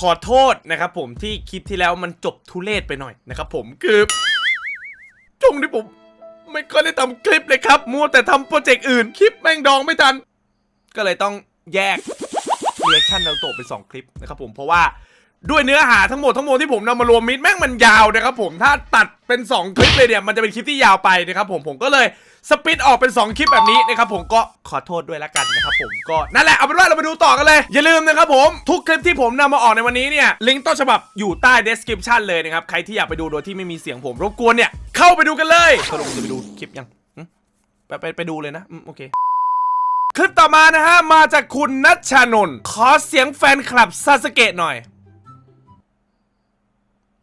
ขอโทษนะครับผมที่คลิปที่แล้วมันจบทุเรศไปหน่อยนะครับผมคือจงที่ผมไม่ก็ได้ทำคลิปเลยครับ มัวแต่ทำโปรเจกต์อื่น คลิปแม่งดองไม่ทัน ก็เลยต้องแยกเรียกชั่นนารูโตะเป็น 2 คลิปนะครับผมเพราะว่าด้วยเนื้อหาทั้งหมดทั้งมวลที่ผมนำมารวมมิดแม่งมันยาวนะครับผมถ้าตัดเป็น 2 คลิปเลยเนี่ยมันจะเป็นคลิปที่ยาวไปนะครับผมผมก็เลย สปิดออกเป็น 2 คลิปแบบนี้นะครับผมก็ขอโทษด้วยละกันนะครับผมก็นั่นแหละเอาเป็นว่าเรามาดูต่อกันเลย อย่าลืมนะครับผมทุกคลิปที่ผมนำมาออกในวันนี้เนี่ยลิงก์ต้นฉบับอยู่ใต้ description เลยนะครับใครที่อยากไปดูโดยที่ไม่มีเสียงผมรบกวนเนี่ยเข้าไปดูกันเลยสรุปจะไปดูคลิปยังไปไปไปดูเลยนะโอเคคลิปต่อมานะฮะมาจากคุณนัชชานนท์ขอเสียงแฟนคลับซาสเกะหน่อย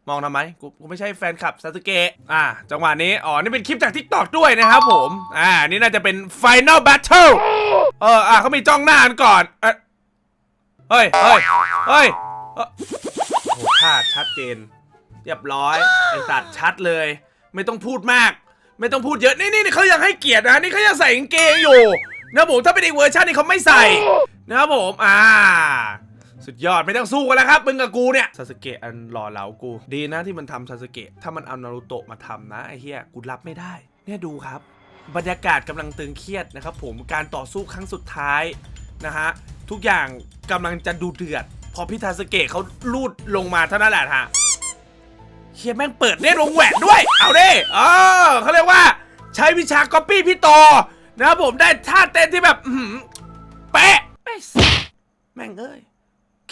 มองทำไมกูกูไม่ใช่แฟนคลับซาสเกะอ่าจังหวะนี้ อ๋อ นี่เป็นคลิปจาก TikTok ด้วยนะครับผม อ่า นี่น่าจะเป็น Final Battle เออ อ่าเขามีจ้องหน้ากันก่อนเอ้ย เฮ้ย เฮ้ย เฮ้ยเอ้อโอ้โหพลาดชัดเจน เรียบร้อย ไอสัตว์ชัดเลย ไม่ต้องพูดมาก ไม่ต้องพูดเยอะ นี่นี่เขายังให้เกียรตินะ นี่เขายังใส่กางเกงอยู่ นะผมถ้าเป็นอีกเวอร์ชันนี่เขาไม่ใส่ นะครับผม อ่า สุดยอดไม่ต้องสู้กันแล้วครับมึงกับกูเนี่ยซาสึเกะอันหล่อเหลากู ดีนะที่มันทำซาสึเกะถ้ามันเอานารูโตะมาทำนะไอ้เหี้ยกูรับไม่ได้ เนี่ยดูครับ บรรยากาศกำลังตึงเครียดนะครับผมการต่อสู้ครั้งสุดท้ายนะฮะทุกอย่างกำลังจะดูเดือด พอพี่ทาสเกะเขาลูดลงมาเท่านั้นแหละฮะเฮียแม่งเปิดเนตรงแหวนด้วย เอาดิเออเขาเรียกว่า ใช้วิชาก๊อปปี้พี่โตนะครับผมได้ท่าเต้นที่แบบเป๊ะแม่งเอ้ย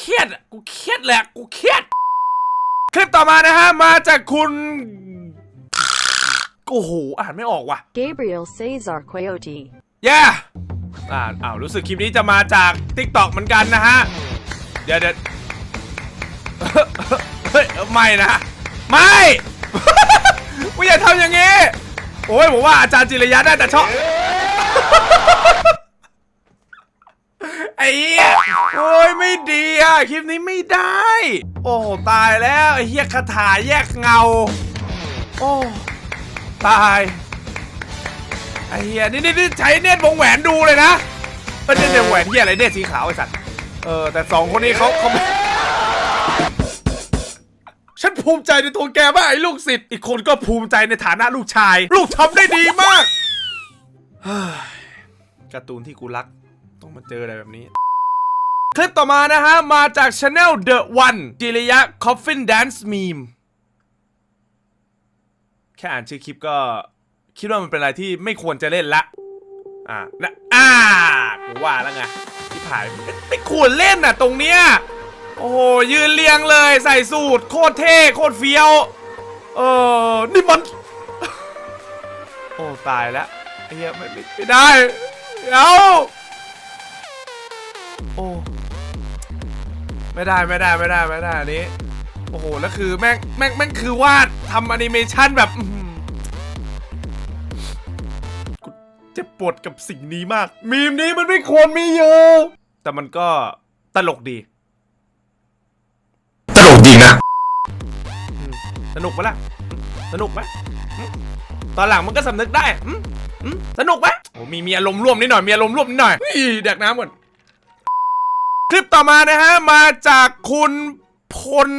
เครียดอะกูเครียดแหลยอะกูเครียด คลิปต่อมานะฮะ มาจากคุณ โอ้โห อ่านไม่ออกว่ะ Gabriel Cesar Coyote. ย่าอ่าอ้าวรู้สึกคลิปนี้จะมาจาก TikTok เหมือนกันนะฮะ เดี๋ยวเดี๋ยวเฮ้ยไม่นะ ไม่ไม่อย่าทำอย่างนี้ โอ้ยผมว่าอาจารย์จิรยะน่าจะชอบไอ้เหี้ยโอ้ยไม่ดีอะคลิปนี้ไม่ได้ โอ้ตายแล้วไอ้เหี้ยคาถาแยกเงา โอ้ตายไอ้เหี้ยนี่นี่ใช้เนตรวงแหวนดูเลยนะเออเนตรวงแหวนเหี้ยอะไรเนตรสีขาวไอ้สัตว์เออแต่สองคนนี้เขาเขาฉันภูมิใจในตัวแกมากไอ้ลูกศิษย์อีกคนก็ภูมิใจในฐานะลูกชาย ลูกทำได้ดีมากเฮ้ยการ์ตูนที่กูรัก ต้องมาเจออะไรแบบนี้ คลิปต่อมานะฮะ มาจาก Channel The One จิริยะ Coffin Dance Meme แค่อ่านชื่อคลิปก็ คิดว่ามันเป็นอะไรที่ไม่ควรจะเล่นละ อ่านะอ่ากูว่าแล้วไงที่ผ่านไม่ไม่ควรเล่นน่ะตรงเนี้ยโอ้โหยืนเรียงเลยใส่สูตร โคตรเท่โคตรเฟี้ยว เออนี่มัน โอ้ ตายแล้วไอ้เหี้ยไม่ไม่ไม่ได้ เดี๋ยว โอ้ไม่ได้ไม่ได้ไม่ได้ไม่ได้อันนี้ โอ้โหแล้วคือแม่งแม่งแม่งคือวาดทำแอนิเมชันแบบอื้อหือกูเจ็บปวดกับสิ่งนี้มาก มีมนี้มันไม่ควรมีอยู่ แต่มันก็ตลกดี ตลกจริงนะอืมสนุกปะล่ะอืมสนุกไหมอืมตอนหลังมันก็สำนึกได้อืมอืมสนุกไหมโอ้มีมีอารมณ์ร่วมนิดหน่อย มีอารมณ์ร่วมนิดหน่อยเฮ้ยแดกน้ำก่อน คลิปต่อมานะฮะ มาจากคุณพล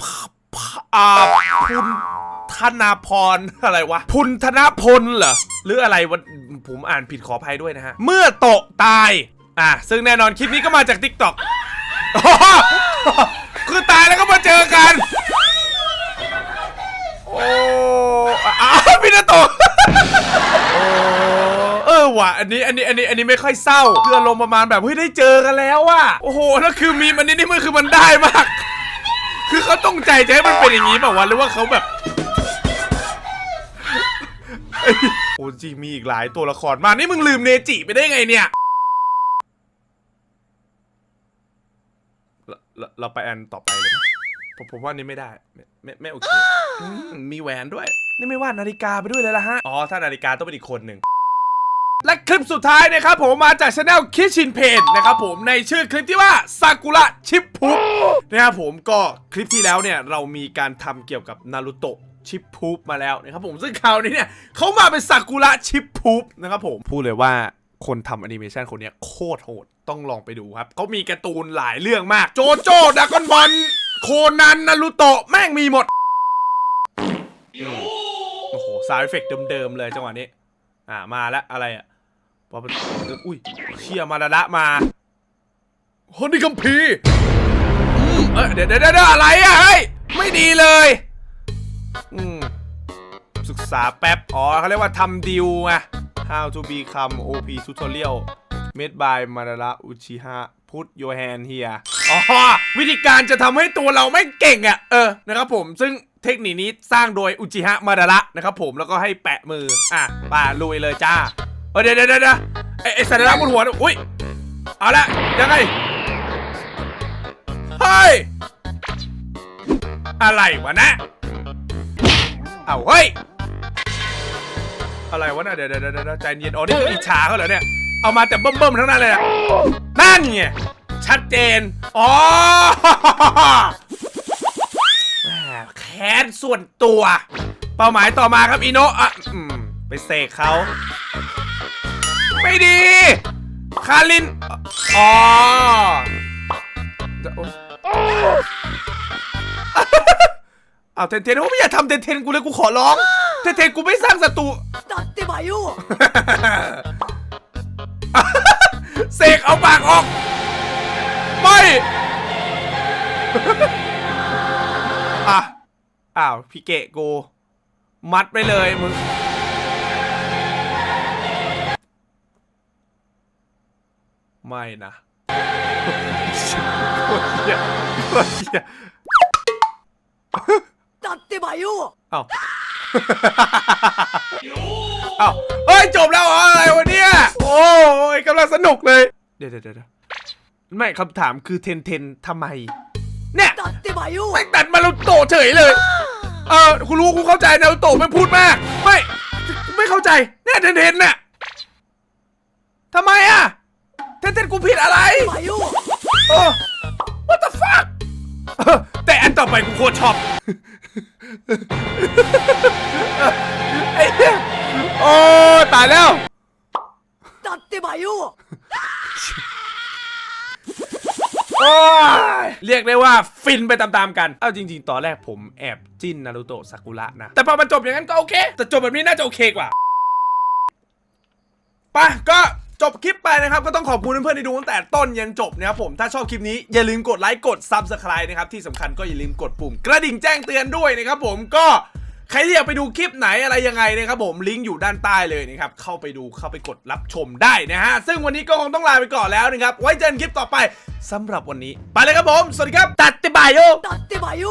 พอ่าพุนธนาพรอะไรวะ พุนธนพลเหรอ หรืออะไรวะ ผมอ่านผิดขออภัยด้วยนะฮะ เมื่อโตะตาย อะ ซึ่งแน่นอนคลิปนี้ก็มาจาก TikTok คือตายแล้วก็มาเจอกัน โอ้อ้าวพี่นาโตะ ว่ะ อันนี้อันนี้อันนี้อันนี้ไม่ค่อยเศร้าคืออารมณ์ประมาณแบบเฮ้ยได้เจอกันแล้วว่ะโอ้โหแล้วคือมีมันนี้นี่มันคือมันได้มาก คือเขาต้องใจจะให้มันเป็นอย่างนี้แบบว่าวะหรือว่าเขาแบบโอ้จริงมีอีกหลายตัวละครมากนี่มึงลืมเนจิไปได้ไงเนี่ยเราเราไปอันต่อไปเลยผมผมว่านี่ไม่ได้ไม่ไม่โอเคมมีแหวนด้วย นี่ไม่ว่านาฬิกาไปด้วยเลยละฮะ อ๋อ ถ้านาฬิกาต้องเป็นอีกคนหนึ่ง และคลิปสุดท้ายนะครับผมมาจากช anel คิชินเพนนะครับผมในชื่อคลิปที่ว่าซากุระชิปพุบนะครับผมก็คลิปที่แล้วเนี่ยเรามีการทำเกี่ยวกับนารูโตะชิปพุบมาแล้วนะครับผมซึ่งคราวนี้เนี่ยเขามาเป็นซากุระชิปพุบนะครับผมพูดเลยว่าคนทำแอนิเมชันคนนี้โคตรโหดต้องลองไปดูครับเขามีการ์ตูนหลายเรื่องมาก โจโจ้ดากอนบอลโคนันนารูโตะแม่งมีหมด โอ้โหสายเอฟเฟกต์เดิมๆเลยจังหวะนี้ อ่ามาแล้วอะไรอะพอมันอุ้ยเชี่ยมาดาระมาฮอนนี่คัมพีร์อืมเอ้ยเดี๋ยวเดี๋ยวเดี๋ยวอะไรอะเฮ้ยไม่ดีเลยอืมศึกษาแป๊บ อ๋อเขาเรียกว่าทำดิวไง How to become OP tutorial made by Madara Uchiha put your hand here อ๋อ วิธีการจะทำให้ตัวเราไม่เก่งอะ เออ นะครับผม ซึ่ง เทคนิคนี้สร้างโดยอุจิฮะมาดาระนะครับผมแล้วก็ให้แปะมืออะป่าลุยเลยจ้าเออเดี๋ยวเดี๋ยวเดี๋ยวไอ้สัญลักษณ์บนหัวนะอุ้ยเอาละยังไงเฮ้ยอะไรวะนะเอาเฮ้ยอะไรวะนะเดี๋ยวเดี๋ยวเดี๋ยวใจเย็นอ๋อนี่อิจฉาเขาเหรอเนี่ยเอามาแต่เบิ่มๆทั้งนั้นเลยอะนั่นไงชัดเจนอ๋อ แค้นส่วนตัว เป้าหมายต่อมาครับอีโนะอะไปเสกเขา ไม่ดี คาริน อ๋อเอาเทนเทนโอ้ไม่อยากทำเทนเทนกูเลยกูขอร้อง เทนเทนกูไม่สร้างศัตรูตัดติบายุเสกเอาปากออก ไม่ อะ อ้าว พี่เกะกู มัดไปเลยมึง ไม่นะโคตรเหี้ยโคตรเหี้ย だってばよ เอ้า เอ้า เฮ้ย จบแล้วเหรออะไรวะเนี่ย โอ้ยกำลังสนุกเลย เดี๋ยวเดี๋ยวเดี๋ยวไม่คำถามคือเทนเทนทำไม เนี่ย だってばよ ไม่ตัดมารุโตะเฉยเลย เออคุณรู้คุณเข้าใจนารุโตะไม่พูดมาก ไม่กูไม่เข้าใจ เนี่ยเทนเทนเนี่ยทำไมอะเทนเทนกูผิดอะไร ばよ เออ what the fuck เออแต่อันต่อไปกูโคตรชอบ ไอ้เหี้ยโอ้ตายแล้ว だってばよ โอ้ยเรียกได้ว่าฟินไปตามๆกัน เอาจริง ๆ ตอนแรกผมแอบจิ้นนารูโตะซากุระนะ แต่พอมันจบอย่างนั้นก็โอเค แต่จบแบบนี้น่าจะโอเคกว่าไปก็จบคลิปไปนะครับ ก็ต้องขอบคุณเพื่อนๆที่ดูตั้งแต่ต้นยันจบนะครับผมถ้าชอบคลิปนี้อย่าลืมกดไลค์กด Subscribe นะครับที่สำคัญก็อย่าลืมกดปุ่ม กระดิ่งแจ้งเตือนด้วยนะครับผมก็ ใครที่อยากไปดูคลิปไหนอะไรยังไงนะครับผมลิงก์อยู่ด้านใต้เลยนะครับเข้าไปดูเข้าไปกดรับชมได้นะฮะซึ่งวันนี้ก็คงต้องลาไปก่อนแล้วนะครับไว้เจอกันคลิปต่อไปสำหรับวันนี้ ไปเลยครับผม สวัสดีครับตัดติบายโยตัดติบายโย